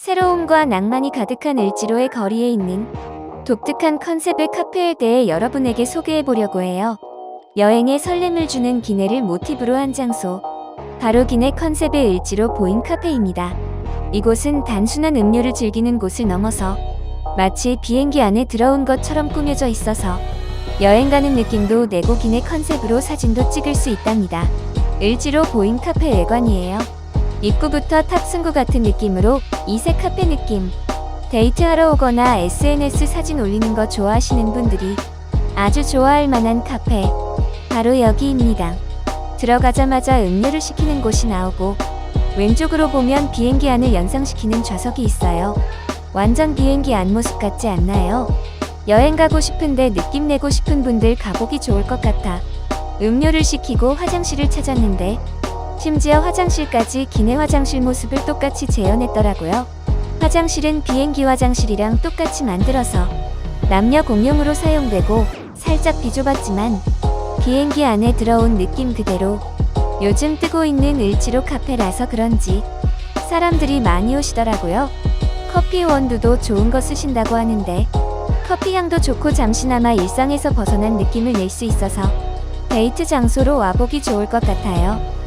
새로움과 낭만이 가득한 을지로의 거리에 있는 독특한 컨셉의 카페에 대해 여러분에게 소개해 보려고 해요. 여행에 설렘을 주는 기내를 모티브로 한 장소. 바로 기내 컨셉의 을지로 보인 카페입니다. 이곳은 단순한 음료를 즐기는 곳을 넘어서 마치 비행기 안에 들어온 것처럼 꾸며져 있어서 여행 가는 느낌도 내고 기내 컨셉으로 사진도 찍을 수 있답니다. 을지로 보인 카페 외관이에요. 입구부터 탑승구 같은 느낌으로 이색 카페 느낌. 데이트하러 오거나 SNS 사진 올리는 거 좋아하시는 분들이 아주 좋아할 만한 카페. 바로 여기입니다. 들어가자마자 음료를 시키는 곳이 나오고 왼쪽으로 보면 비행기 안을 연상시키는 좌석이 있어요. 완전 비행기 안 모습 같지 않나요? 여행 가고 싶은데 느낌 내고 싶은 분들 가보기 좋을 것 같아. 음료를 시키고 화장실을 찾았는데 심지어 화장실까지 기내 화장실 모습을 똑같이 재현했더라고요. 화장실은 비행기 화장실이랑 똑같이 만들어서 남녀 공용으로 사용되고 살짝 비좁았지만 비행기 안에 들어온 느낌 그대로 요즘 뜨고 있는 을지로 카페라서 그런지 사람들이 많이 오시더라고요. 커피 원두도 좋은 거 쓰신다고 하는데 커피 향도 좋고 잠시나마 일상에서 벗어난 느낌을 낼 수 있어서 데이트 장소로 와보기 좋을 것 같아요.